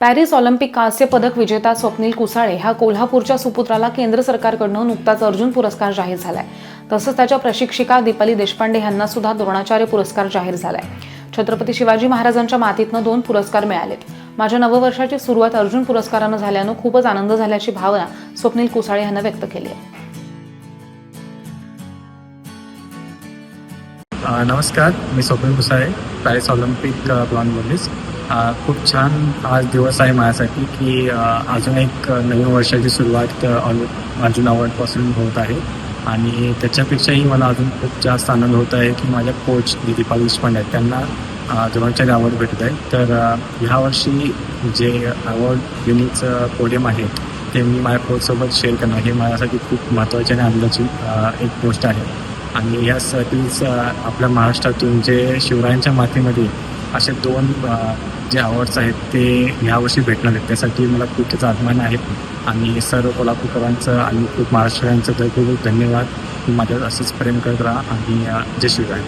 Paris Olympic कांस्य पदक विजेता स्वप्नील कुसाळे हा कोल्हापूरच्या सुपुत्राला केंद्र सरकारकडून नुकताच अर्जुन पुरस्कार जाहीर झालाय. तसंच त्याच्या प्रशिक्षिका दीपाली देशपांडे यांना सुद्धा द्रोणाचार्य पुरस्कार जाहीर झालाय. छत्रपती शिवाजी महाराजांच्या मातीतनं दोन पुरस्कार मिळालेत. माझ्या नववर्षाची सुरुवात अर्जुन पुरस्कारानं झाल्यानं खूपच आनंद झाल्याची भावना स्वप्नील कुसाळे यांना व्यक्त केली आहे. नमस्कार मी स्वप्नील कुसाळे पॅरिस ऑलिम्पिक अ, ब्लॉन्डमधलीच खूप छान आज दिवस आहे माझ्यासाठी की अजून एक नवीन वर्षाची सुरुवात अजून आवडपासून होत आहे. आणि त्याच्यापेक्षाही मला अजून खूप जास्त आनंद होत आहे की माझ्या कोच दीपाल देशपांडे आहेत. त्यांना अ, द्रोणाचार्य अवॉर्ड भेटत आहे. तर ह्या ह्यावर्षी जे अवॉर्ड विनिंगचं पोडियम आहे ते मी माझ्या कोचसोबत शेअर करणं हे माझ्यासाठी खूप महत्त्वाची आणि आनंदाची एक गोष्ट आहे. आणि यासाठीच आपल्या महाराष्ट्रातून जे शिवरायांच्या मातीमध्ये असे दोन जे अवॉर्ड्स आहेत ते ह्यावर्षी भेटणार आहेत. त्यासाठी मला खूप त्याचा अभिमान आहे. आणि सर्व कोल्हापूरकरांचं आणि खूप महाराष्ट्रीयांचं तर खूप खूप धन्यवाद. तुम्ही माझ्यावर असंच प्रेम करत राहा आणि जय शिवराय